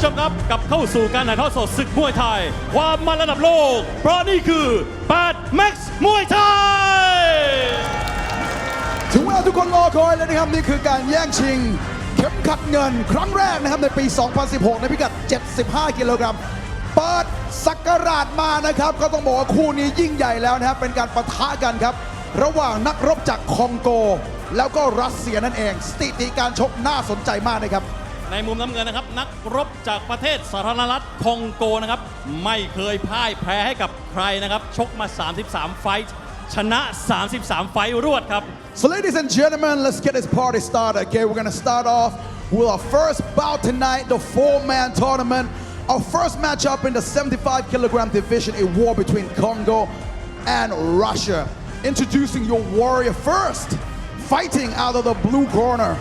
ผู้ชมครับกลับเข้าสู่การถ่ายทอดสดศึกมวยไทย ความมันระดับโลก เพราะนี่คือ8 Max มวยไทย ถึงเวลาทุกคนรอคอยแล้วนะครับ นี่คือการแย่งชิง เข็มขัดเงินครั้งแรกนะครับในปี 2016 ในพิกัด 75 กิโลกรัมเปิดสักราชมานะครับ ก็ต้องบอกว่าคู่นี้ยิ่งใหญ่แล้วนะครับ เป็นการปะทะกันครับ ระหว่างนักรบจากคองโก แล้วก็รัสเซียนั่นเอง สถิติการชกน่าสนใจมากนะครับ ในมุมน้ำเงินนะครับ นักรบจากประเทศสาธารณรัฐคองโกนะครับ ไม่เคยพ่ายแพ้ให้กับใครนะครับ ชกมา 33 ไฟท์ชนะ 33 ไฟท์รวดครับ So ladies and gentlemen, let's get this party started. Okay, we're gonna start off with our first bout tonight, the four-man tournament. Our first matchup in the 75 kilogram division, a war between Congo and Russia. Introducing your warrior first, fighting out of the blue corner,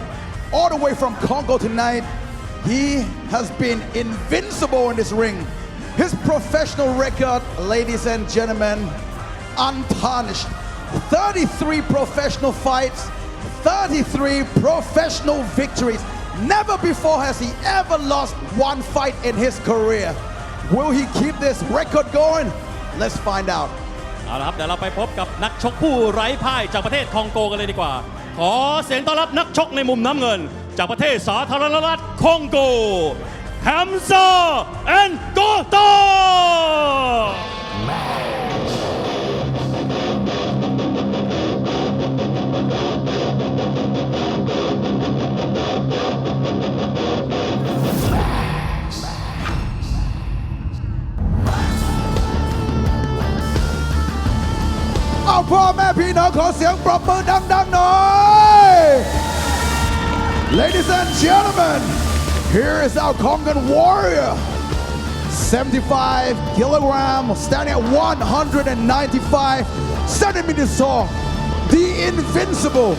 all the way from Congo tonight. He has been invincible in this ring. His professional record, ladies and gentlemen, untarnished. 33 professional fights, 33 professional victories. Never before has he ever lost one fight in his career. Will he keep this record going? Let's find out. เอาละครับ เดี๋ยวเราไปพบกับนักชกผู้ไร้พ่ายจากประเทศคองโกกันเลยดีกว่า ขอเสียงต้อนรับนักชกในมุมน้ำเงิน จากประเทศสาธารณรัฐคองโกแฮมซาแอนโกโตเอาพ่อแม่พี่น้องขอเสียงปรบมือดังๆหน่อย Ladies and gentlemen, here is our Congan warrior. 75 kilogram, standing at 195 centimeters tall. The invincible,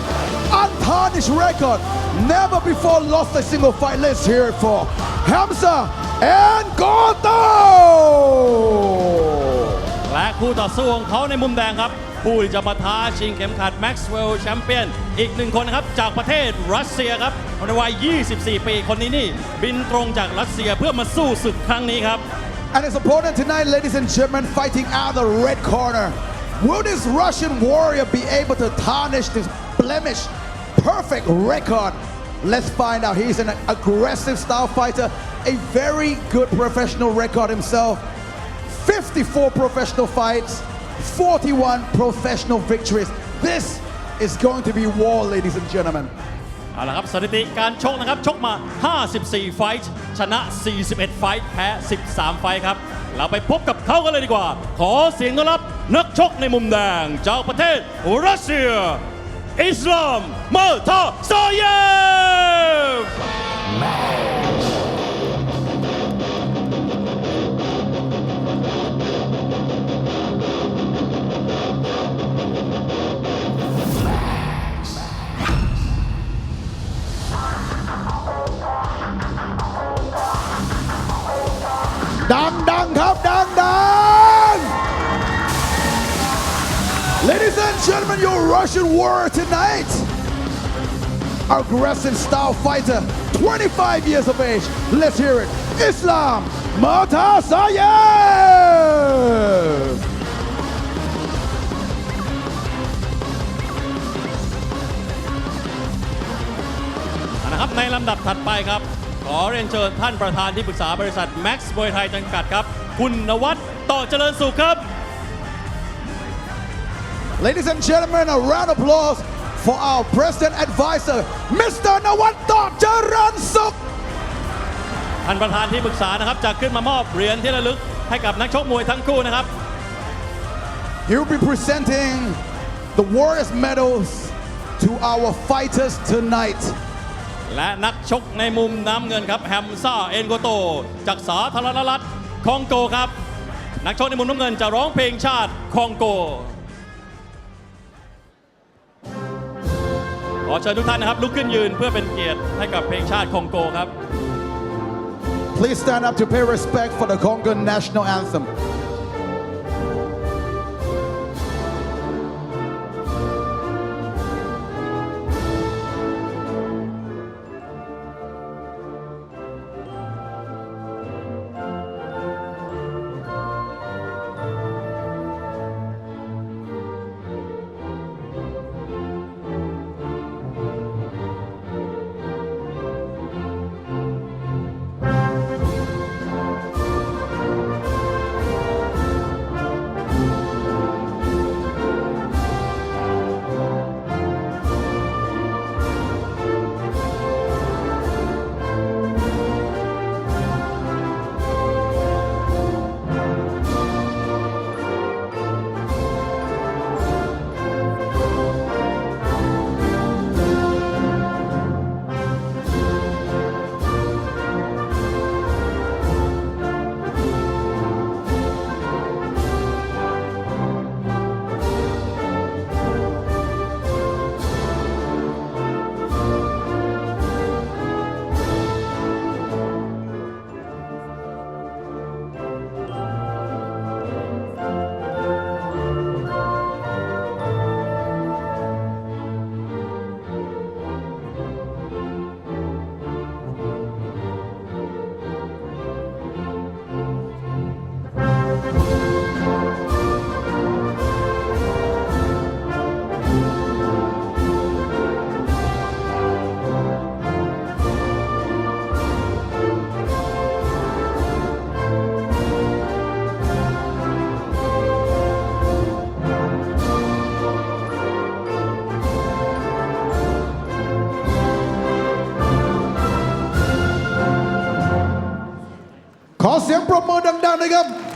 untarnished record. Never before lost a single fight. Let's hear it for Hamza and Goto. และคู่ต่อสู้ของเขาในมุมแดงครับ ผู้ที่จะมาท้าชิงเข็มขัด Maxwell Champion อีกหนึ่งคนนะครับ จากประเทศรัสเซียครับในวัย 24 ปีคนนี้นี่ บินตรงจากรัสเซียเพื่อมาสู้ศึกครั้งนี้ครับ And his opponent tonight, ladies and gentlemen, fighting out of the red corner. Will this Russian warrior be able to tarnish this blemish perfect record? Let's find out. He's an aggressive style fighter, a very good professional record himself. 54 professional fights, 41 professional victories. This is going to be war, ladies and gentlemen. เอาละครับสถิติการชกนะครับชกมา 54 ไฟท์ชนะ 41 ไฟท์แพ้ 13 ไฟท์ครับ เราไปพบกับเขากันเลยดีกว่า ขอเสียงต้อนรับนักชกในมุมแดงจากประเทศรัสเซีย อิสลามมาทาซาเยฟ gentlemen, your Russian warrior tonight. Aggressive style fighter, 25 years of age. Let's hear it. Islam Matasayev. นะครับในลำดับถัดไปครับ ขอเรียนเชิญท่านประธานที่ปรึกษาบริษัท Max มวยไทยจำกัดครับ คุณนวัดต่อเจริญสุขครับ Ladies and gentlemen, a round of applause for our president advisor, Mr. Nawato Jaransuk. ท่านประธานที่ปรึกษานะครับจะขึ้นมามอบเหรียญที่ระลึกให้กับนักชกมวยทั้งคู่นะครับ He will be presenting the Warriors medals to our fighters tonight. และนักชกในมุมน้ำเงินครับแฮมซ่าเอนโกโต จากสาธารณรัฐคองโกครับ นักชกในมุมน้ำเงินจะร้องเพลงชาติคองโก ขอเชิญทุกท่านนะครับลุกขึ้นยืนเพื่อเป็นเกียรติให้กับเพลงชาติคองโกครับ Please stand up to pay respect for the Congo national anthem.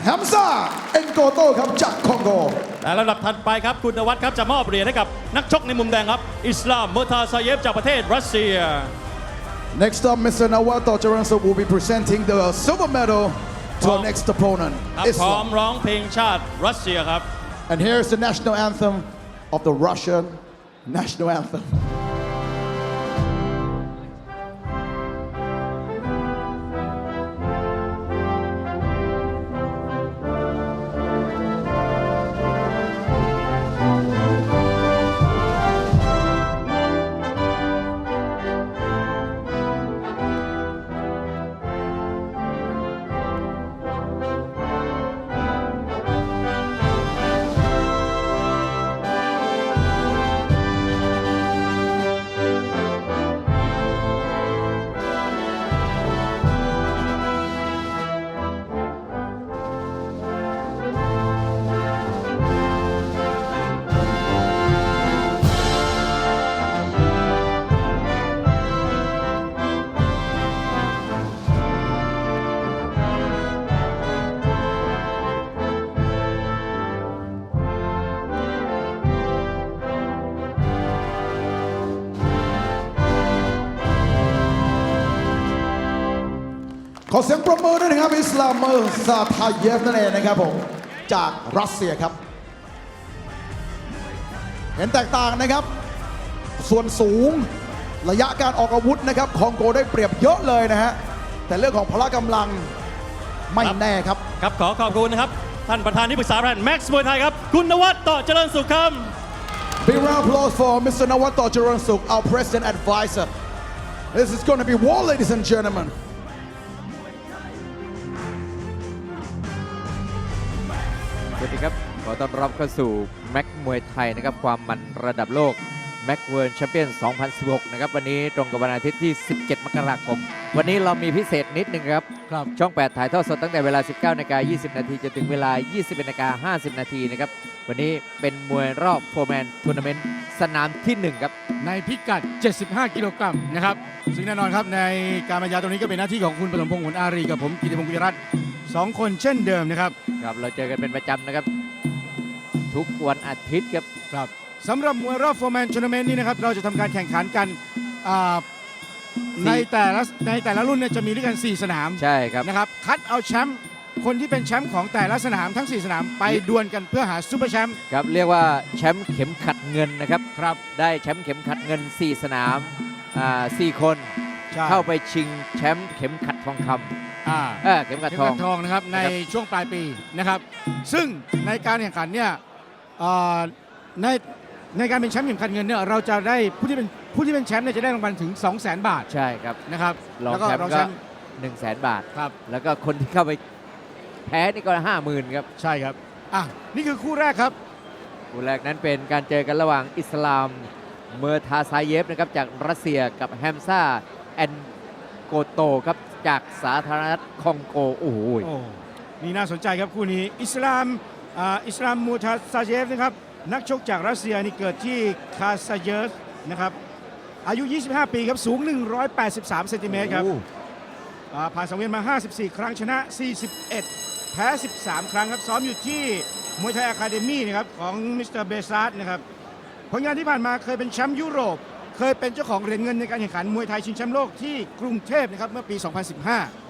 แฮมซ่าเอ็นโกโตครับจากคองโกและลำดับถัดไปครับคุณนวัดครับจะมอบเหรียญให้กับนักชกในมุมแดงครับ อิสลามเมอร์ทาซาเยฟจากประเทศรัสเซีย Next up, Mr. Nawato Charanso will be presenting the silver medal to our Prom- next opponent, ครับพร้อม Islam. ร้องเพลงชาติรัสเซียครับ And here's the national anthem of the Russian national anthem. ขอเสียงปรบมือด้วยนะครับ อิสลามเมอร์ซาทาเยฟนั่นเองนะครับผม จากรัสเซียครับ เห็นแตกต่างนะครับ ส่วนสูงระยะการออกอาวุธนะครับคองโกได้เปรียบเยอะเลยนะฮะ แต่เรื่องของพละกำลังไม่แน่ครับ ครับขอขอบคุณนะครับ ท่านประธานที่ปรึกษาแบรนด์แม็กซ์มวยไทยครับ คุณนวัดต่อเจริญสุขครับ Big round of applause for Mr. Nawato Jiransuk, our president advisor. This is going to be war, ladies and gentlemen. ขอต้อนรับเข้าสู่แม็กมวยไทยนะครับความมันระดับโลกแม็กเวิร์นแชมเปี้ยน 2016 นะครับ วันนี้ตรงกับวันอาทิตย์ที่ 17 มกราคม วันนี้เรามีพิเศษนิดนึงครับ ครับ ช่อง 8 ถ่ายทอดสดตั้งแต่เวลา 19นาฬิกา20 นาทีจนถึงเวลา 21นาฬิกา50 นาทีนะครับ วันนี้เป็นมวยรอบโฟร์แมนทัวร์นาเมนต์สนามที่ 1 ครับ ในพิกัด 75 กิโลกรัมนะครับ ซึ่งแน่นอนครับในการบรรยายตรงนี้ก็เป็นหน้าที่ของคุณปฐมพงษ์ผลอารีกับผมกิติพงศ์กุยรัตน์สองคนเช่นเดิมนะครับ ครับ เราเจอกันเป็นประจำนะครับ ทุกวันอาทิตย์ครับครับสำหรับมวยรอบโฟร์แมนทัวร์นาเมนต์นี้นะครับเราจะทำการแข่งขันกันอ่าสี่ในแต่ละในแต่ละรุ่นเนี่ยจะมีด้วยกัน 4 สนามใช่ครับนะครับคัดเอาแชมป์คนที่เป็นแชมป์ของแต่ละสนามทั้ง 4 สนามไปดวลกันเพื่อหาซูเปอร์แชมป์ครับเรียกว่าแชมป์เข็มขัดเงินนะครับครับได้แชมป์เข็มขัดเงิน 4 สนามอ่า4คนใช่เข้าไปชิงแชมป์เข็มขัดทองคอ่าำเออเข็มขัดเข็มทอขังดทองนะครับในนะครับช่วงปลายปีนะครับ ซึ่งในการแข่งขันเนี่ยเอ่อ ในในการเป็นแชมป์เข็มขัดเงินเนี่ยเราจะได้ผู้ที่เป็นผู้ที่เป็นแชมป์เนี่ยจะได้รางวัลถึง 2 0 0 0 0 0 บาทใช่ครับนะครับรองแล้วก็แชมป์รองก็แชมป์1 0 0 0 0แสนบาทครับแล้วก็คนที่เข้าไปแพ้นี่ก็ห้าหมื่นครับใช่ครับอะนี่คือคู่แรกครับ คู่แรกนั้นเป็นการเจอกันระหว่างอิสลามเมอร์ทาซาเยฟนะครับจากรัสเซียกับแฮมซาแอนโกโตครับจากสาธารณรัฐคองโกโอ้โหโอ้นี่น่าสนใจครับคู่นี้อิสลาม อ่าอิสลามมูทาซาเยฟนะครับนักชกจากรัสเซียนี่เกิดที่คาซาเยฟนะครับอายุ 25 ปีครับสูง 183เซนติเมตรครับโอ้อ่าผ่านสังเวียนมา 54 ครั้งชนะ 41 แพ้ 13 ครั้งครับ ซ้อมอยู่ที่มวยไทยอะคาเดมี่นะครับของมิสเตอร์เบซาร์ดนะครับผลงานที่ผ่านมาเคยเป็นแชมป์ยุโรป เคยเป็นเจ้าของเหรียญเงินในการแข่งขันมวยไทยชิงแชมป์โลกที่กรุงเทพนะครับเมื่อปี 2015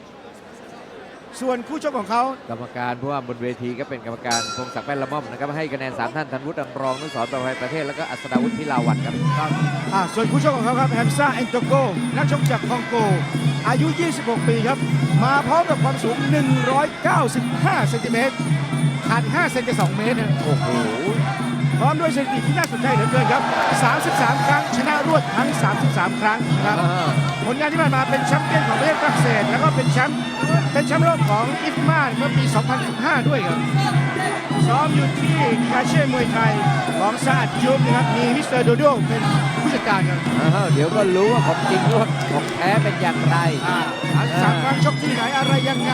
ส่วนคู่ชกของเขา กรรมการผู้ว่าบนเวทีก็เป็นกรรมการพงศักดิ์แป้นละม่อมนะครับให้คะแนน3ท่านธันวุฒิอังรองนุสรประภัยประเทศแล้วก็อัศดาวุฒิพิลาวันครับครับอ่าส่วนคู่ชกของเขาครับแฮมซ่าแอนโตโกนักชกจากคองโก อายุ 26 ปีครับ มาพร้อมกับความสูง 195เซนติเมตรขาด5เซนกับ2เมตรนะ โอ้โห พร้อมด้วยสถิติที่น่าสนใจเหลือเกินครับ 33 ครั้ง ชนะรวดทั้ง 33 ครั้งนะครับอ่าผลงานที่ผ่านมาเป็นแชมป์เปี้ยนของประเทศฝรั่งเศส แล้วก็เป็นแชมป์เป็นแชมป์โลกของอิฟมาเมื่อปี 2015 ด้วยครับซ้อมอยู่ที่คาเช่มวยไทยของซาดยุบนะครับมีมิสเตอร์โดโดเป็นผู้จัดการครับอ้าวเดี๋ยวก็รู้ว่าของจริงหรือว่าของแท้เป็นอย่างไรอ่าทั้งสามครั้งชกที่ไหนอะไรยังไง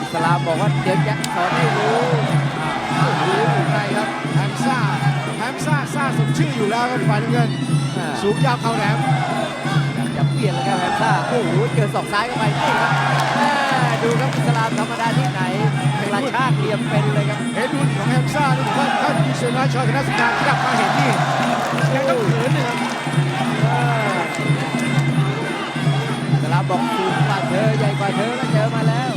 อิสลามบอกว่าเดี๋ยวจะสอนให้รู้รู้อยู่ไงครับ ชื่ออยู่แล้วครับฝ่ายน้ำเงินอ่าสูงยาวเข่าแหลมอยากจะเปลี่ยนแล้วครับแฮมซ่าโอ้โหเจอศอกซ้ายเข้าไปนี่ครับแม่ดูครับอิสลามทำลี่ยมเป็นเลยครับเห็นหุ่นของแฮมซ่านี่ผมว่าถ้ามีเซนาชอยกับนักสการกลับมาเห็นนี่ยังต้องเขินเลยครับสลามบอกสูงกว่าเธอใหญ่กว่าเธอแล้วเจอมาแล้ว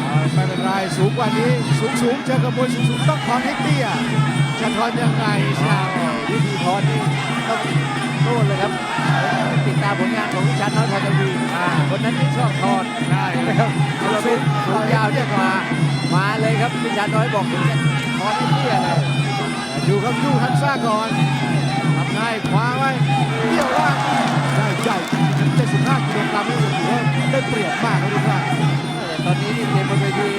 เอาไม่เป็นไรสูงกว่านี้สูงสูงๆเจอกับมวยสูงสูงๆต้องความเตี้ย จะทอนยังไงสลามวิธีทอนนี่ต้องโน่นเลยครับ ติดตามผลงานของวิชาน้อยพอทวีคนนั้นที่ชอบทอนได้ครับเอาละเป็นสูงยาวเรียกมามาเลยครับวิชาน้อยบอกถึงจะทอนให้เตี้ยเลยดูครับดูแฮมซ่าก่อนทำไงคว้าไว้เกี่ยวล่างได้ใหญ่75กิโลกรัมนี่ถือว่าได้เปรียบมากครับทุกท่านแต่ตอนนี้นี่เกมบนเวที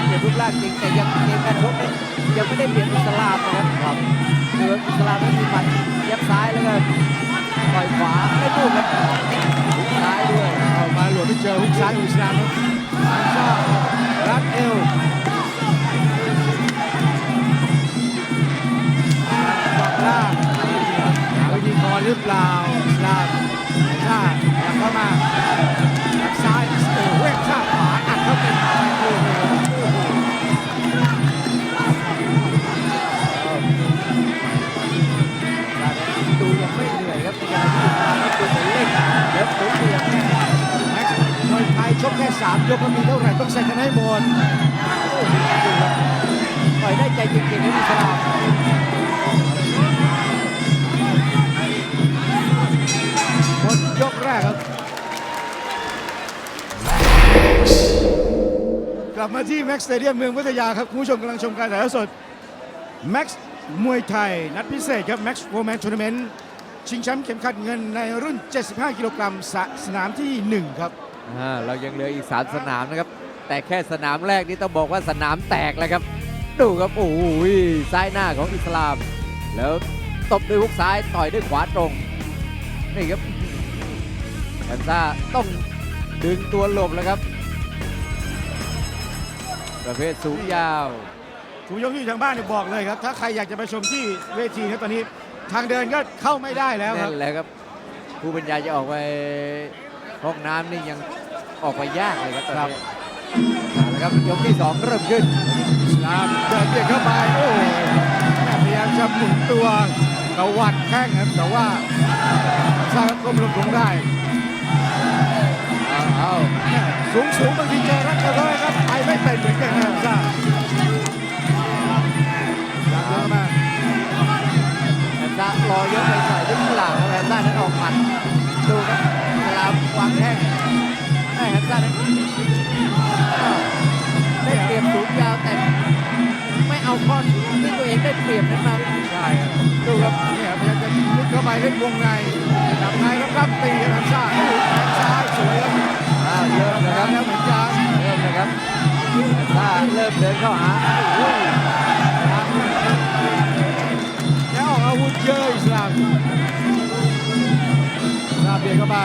ได้เปรียบรูปร่างจริงแต่ยังเกมการชกนี่ยังไม่ได้เปรียบอิสลามนะครับครับคือว่าอิสลามนั้นมีหมัดยับซ้ายแล้วก็ต่อยขวาไม่พูดครับหุกซ้ายด้วยเอามาหลวมไปเจอฮุกซ้ายของอิสลามครับแฮมซ่ารัดเอวปักล่างหาวิธีคอนหรือเปล่าอิสลามแฮมซ่าอยากเข้ามา ยกแค่3ยกก็มีเท่าไหร่ต้องใส่กันให้หมดต่อยได้ใจจริงๆครับอิสลามหมดยกแรกครับ กลับมาที่แม็กซ์สเตเดียมเมืองพัทยาครับ คุณผู้ชมกำลังชมการถ่ายทอดสดแม็กซ์มวยไทย นัดพิเศษครับแม็กซ์โฟร์แมนทัวร์นาเมนต์ชิงแชมป์เข็มขัดเงินในรุ่น 75 กิโลกรัมสนามทีหนึ่1 ครับ อ่าเรายังเหลืออีกสามสนามนะครับ แต่แค่สนามแรกนี่ต้องบอกว่าสนามแตกแล้วครับ ดูครับโอ้โหซ้ายหน้าของอิสลาม แล้วตบด้วยฮุกซ้ายต่อยด้วยขวาตรงนี่ครับแอนซ่าต้องดึงตัวหลบแล้วครับ ประเภทสูงยาวคุณผู้ชมที่อยู่ทางบ้านเนี่ยบอกเลยครับ ถ้าใครอยากจะไปชมที่เวทีนะตอนนี้ ทางเดินก็เข้าไม่ได้แล้วคนั่รับ นแหละครับ ผู้บรรยายจะออกไป ห้องน้ำนี่ยังออกไปยากเลยครับตอนนี้เอาละครับยกที่สองเริ่มขึ้นอิสลามเดินเบียดเข้าไปโอ้ยแม่พยายามจะหมุนตัวตะวัดแข้งครับแต่ว่าสร้างก้มลงลงได้เอาเอาแม่สูงสูงบางทีเจอรักกันเลยครับไปไม่เป็นเหมือนกันนะครับซ่าหลังเดินมาแอนซ่ารอยกไปใส่ด้วยข้างหางแข้งให้แอนซ่านั้นได้เปรียบสูงยาวแต่ไม่เอาข้อนที่ตัวเองได้เปรียบนั้นมาใช่ครับดูครับเนี่ยพยายามจะลุกเข้าไปเล่นวงในจับในครับรับตีครับซ่าโอ้โหแขนซ้ายสวยครับอ้าเริ่มนะครับแล้วเหมือนกันเริ่มนะครับแอนซ่าเริ่มเดินเข้าหาแล้วออกอาวุธเยอะอิสลามซาเบียดเข้าไป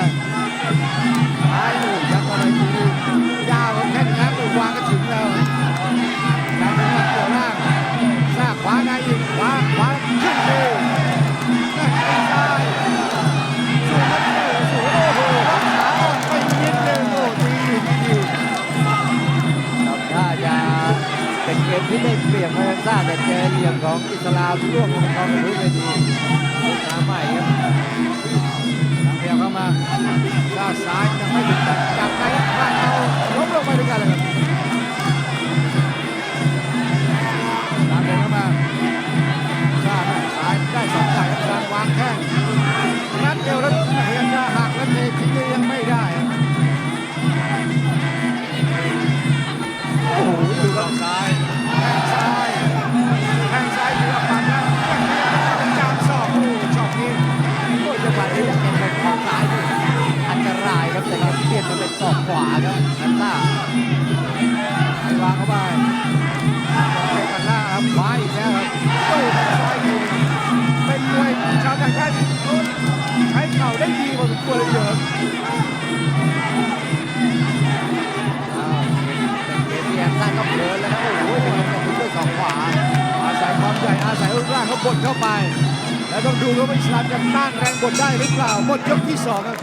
มที่ได้เปรียบแอนซ่าแต่เจอเหลี่ยมของอิสลามร่วงลงกองพื้นเวทีน้ำใหม่ครับทางเดียวเข้ามาด้านซ้ายยังไม่ถึงจับ ศัยรูปร่างเขาบดเข้าไป แล้วต้องดูว่าอิสลามจะต้านแรงบดได้หรือเปล่าหมดยกที่สองครับ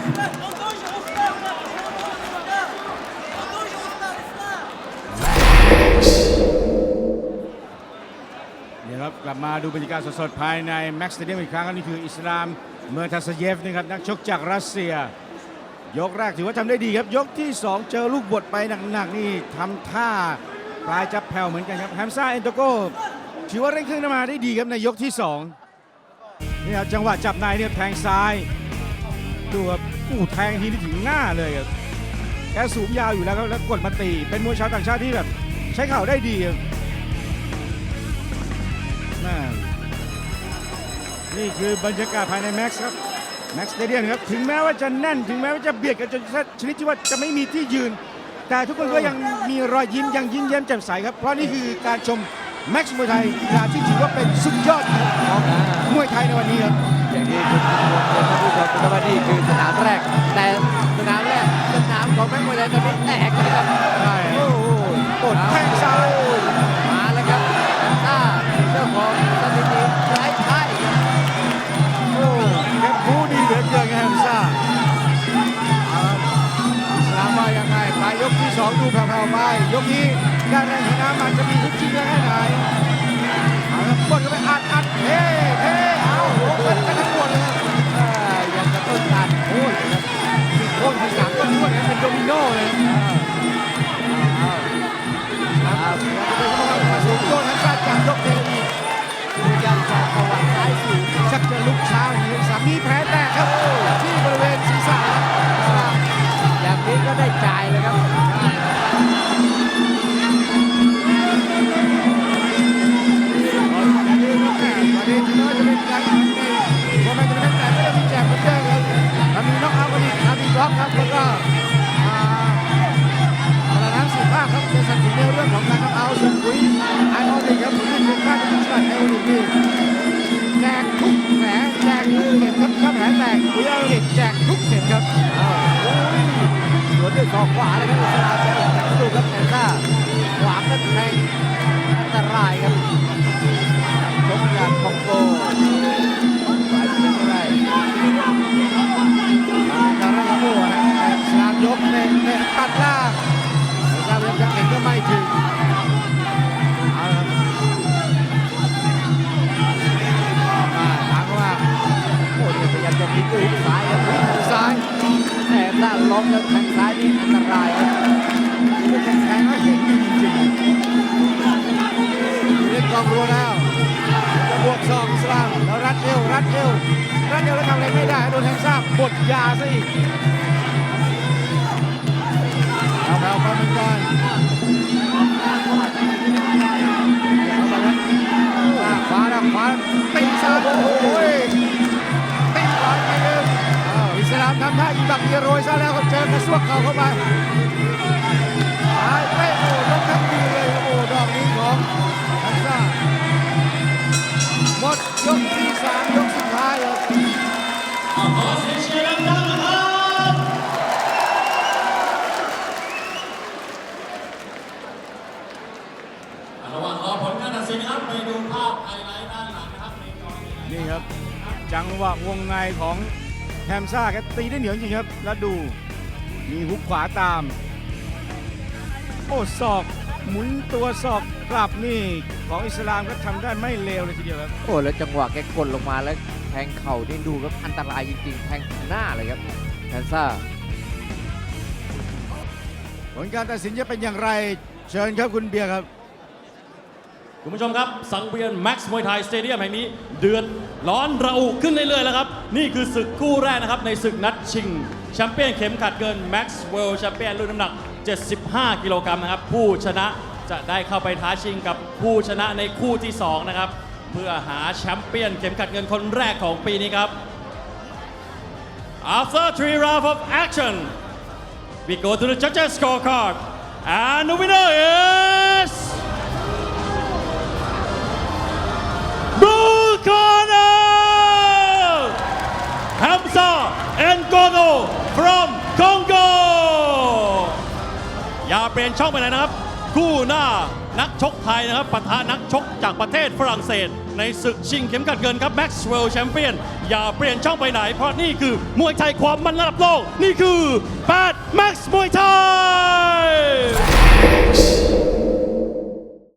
ครับกลับมาดูบรรยากาศสดๆภายในแม็กซ์สเตเดียมอีกครั้งนี่คืออิสลามเมอร์ทัสเยฟนะครับนักชกจากรัสเซีย ยกแรกถือว่าทำได้ดีครับ ยกที่ 2 เจอลูกบดไปหนักๆนี่ทำท่าปลายจะแผ่วเหมือนกันครับแฮมซ่าเอนโตโก ถือว่าเร่งเครื่องมาได้ดีครับในยกที่2นี่ครับจังหวะจับในเนี่ยแทงซ้ายดูครับอู้แทงทีนี่ถึงหน้าเลยครับแกสูงยาวอยู่แล้วครับแล้วกดมาตี เป็นมวยชาวต่างชาติที่แบบใช้เข่าได้ดีครับนี่คือบรรยากาศภายในแม็กซ์ครับแม็กซ์เตเดียมครับถึงแม้ว่าจะแน่น ถึงแม้ว่าจะเบียดกันจนชนิดที่ว่าจะไม่มีที่ยืน แต่ทุกคนก็ยังมีรอยยิ้มยังยิ้มแย้มแจ่มใสครับ เพราะนี่คือการชม แม็กซ์มวยไทยกีฬาที่ถือว่าเป็นสุดยอดของมวยไทยในวันนี้ครับอย่างที่คุณผู้ชมท่านผู้ชมนะครับว่านี่คือสนามแรก แต่สนามแรกสนามของแม็กมวยไทยตอนนี้แตกเลยครับใช่โอ้โหกดแข้งซ้ายมาแล้วครับแอมต้าเจ้าของสถิติไร้พ่ายครับโอ้แกพูดดีเหลือเกินครับแฮมซ่าเอาละอิสลามว่ายังไงปลายยกที่สองดูแผ่วๆไปยกนี้การแรงชนะมันจะมีทุกจริงแค่ไหนเอา เท่เท่เอาลงไปกันทั้งหมดเลยอยังกระต้นการโค่นนะครับมีโค้งสามต้นด้วยเป็นโดมิโนเลยครับสูงโดนแฮมซ่าจากยกเทวีพยายามจะประวัติซ้ายสูงชักจะลุกช้าอย่างนี้สามี แล้วกเจอกระซวกเข่าเข้าไปซ้ายเตะโอ้ยกทั้งดีเลยครับโอ้ดอกนี้ของทักซ่าหมดยกที่สามยกสุดท้ายครับขอเสียงเชียร์ดังๆนะครับระหว่างรอผลการตัดสินครับไปดูภาพไฮไลท์ด้านหลังนะครับในจองนี่ครับ จังหวะวงในของแฮมซ่าแกตีได้เหนียวจริงครับ แล้วดู มีฮุกขวาตาม โอ้ศอกหมุนตัวศอกกลับนี่ ของอิสลามก็ทำได้ไม่เลวเลยทีเดียวครับ โอ้แล้วจังหวะแกกดลงมาแล้วแทงเข่านี่ดูครับอันตรายจริงๆ แทงถึงหน้าเลยครับแทนซ่า ผลการตัดสินจะเป็นอย่างไร เชิญครับคุณเบียร์ครับ คุณผู้ชมครับ สังเวียนแม็กซ์มวยไทยสเตเดียมแห่งนี้ เดือดร้อนระอุขึ้นเรื่อยๆแล้วครับ นี่คือศึกคู่แรกนะครับ ในศึกนัดชิง แชมเปี้ยนเข็มขัดเกินแม็กซ์เวลแชมเปี้ยนรุ่นน้ำหนัก 75 กิโลกรัมนะครับ ผู้ชนะจะได้เข้าไปท้าชิงกับผู้ชนะในคู่ที่ 2 นะครับ เพื่อหาแชมเปี้ยนเข็มขัดเงินคนแรกของปีนี้ครับ After three rounds of action we go to the judges scorecard and the winner is เปลี่ยนช่องไปไหนนะครับ คู่หน้านักชกไทยนะครับปะทะนักชกจากประเทศฝรั่งเศส ในศึกชิงเข็มขัดเงินครับแม็กซ์เวลล์แชมเปี้ยนอย่าเปลี่ยนช่องไปไหน เพราะนี่คือมวยไทยความมันระดับโลก นี่คือ8 Max มวยไทย